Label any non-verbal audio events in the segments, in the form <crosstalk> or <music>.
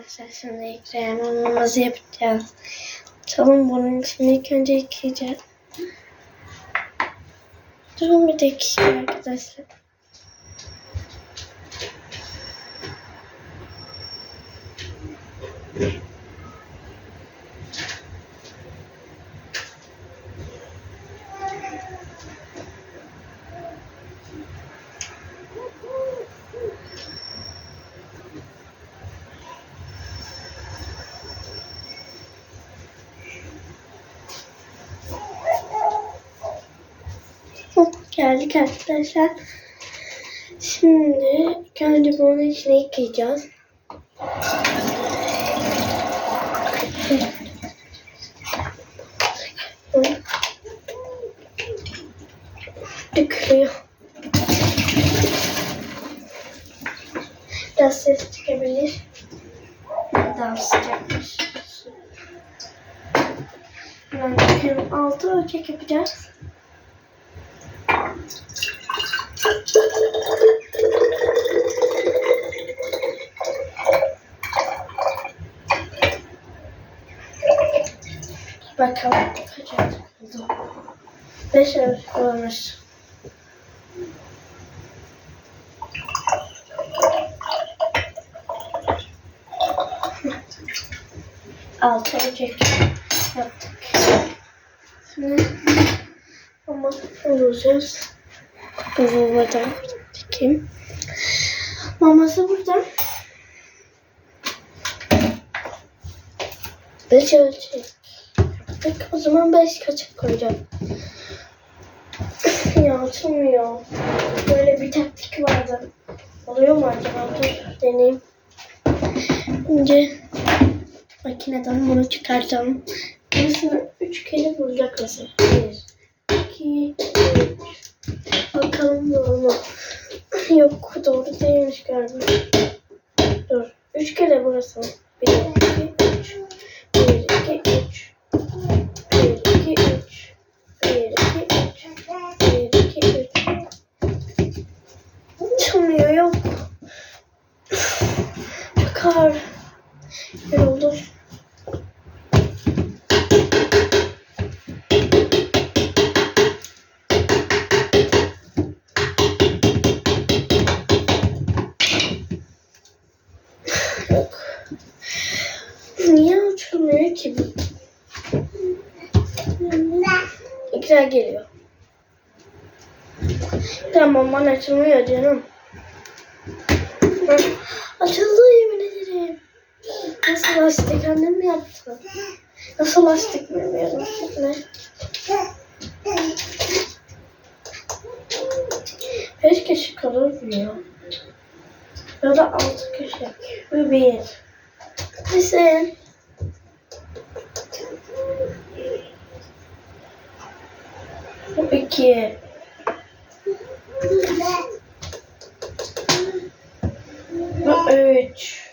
arkadaşlar şimdi ekranımızı yapacağız. Tamam bunun için ilk önce yıkayacağız. Durun bir dakika arkadaşlar. Hop, Geldik arkadaşlar. Şimdi önce bunun içine yıkayacağız. Dökülüyor. Biraz ses çıkabilir. Daha sıcakmış. Hemen döküyorum. Altı ölçek yapacağız. Bakalım kaç oldu. Beş ölçek olmuş. Altı ölçek yaptık. Şimdi olacağız. Bu buradan çekeyim. Maması burada. Beş ölçek. O zaman beş kaçık koyacağım. <laughs> ya açılmıyor. Böyle bir taktik vardı. Oluyor mu acaba? Dur deneyeyim. Önce makineden bunu çıkartalım. Burasını üç kere vuracak mesela. Bir, iki, üç. Bakalım doğru mu? Yok doğru değilmiş galiba. Dur. Üç kere burası. Bir, iki, Niye açılmıyor ki bu? İkra geliyor. Tamam bana açılmıyor canım. Açıldı yemin ederim. Nasıl lastik annem mi yaptı? Nasıl lastik bilmiyorum. Ne? Beş kişi kalır mı ya? Ya da altı kişi. Bu bir. Nesin? Bu iki. Bu üç.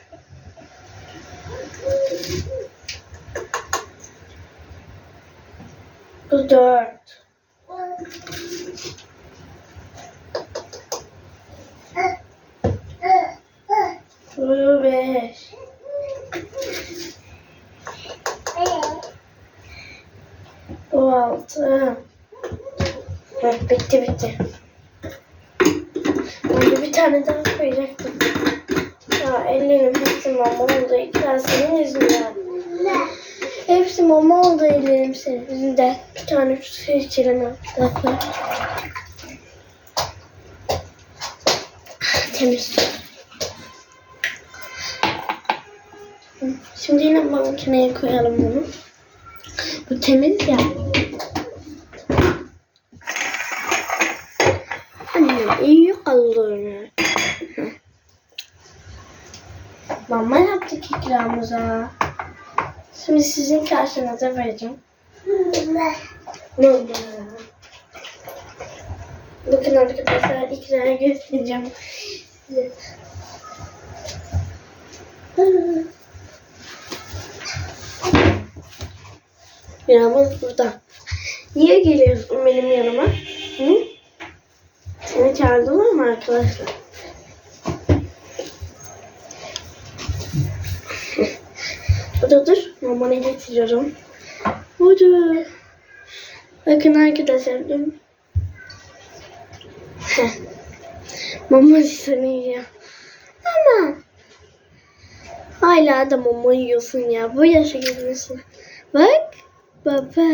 Bu dört. Bu beş. Bu altı. Evet, bitti bitti. Önce bir tane daha koyacaktım. Ya ellerim hepsi mama oldu. İkra senin yüzünden. Hepsi mama oldu ellerim senin yüzünden. Bir tane su içelim arkadaşlar. Temiz. Hı, Şimdi yine makineye koyalım bunu. Bu temiz ya. Anne iyi kalır. Mama yaptık ikramıza. Şimdi sizin karşınıza vereceğim. Mama. Bakın arkadaşlar ikramı göstereceğim. size. Burada. Niye geliyorsun benim yanıma? Hı? Seni çağırdılar mı arkadaşlar? <laughs> Dur dur. Mamana getiriyorum. Budur. Bakın arkadaşlar. dur. Mama sanıyor. Mama. Hala da mama yiyorsun ya. Bu yaşa gelmişsin. Bak. Baba.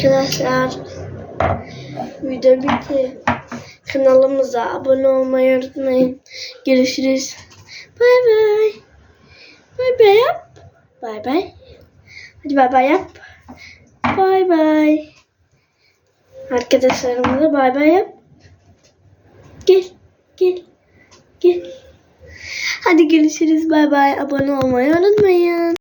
Arkadaşlar. Video bitti. Kanalımıza abone olmayı unutmayın. Görüşürüz. Bay bay. Bay bay yap. Bay bay. Hadi bay bay yap. Bay bay. Arkadaşlarımıza bay bay yap. Gel. Gel. Gel. Hadi görüşürüz. Bay bay. Abone olmayı unutmayın.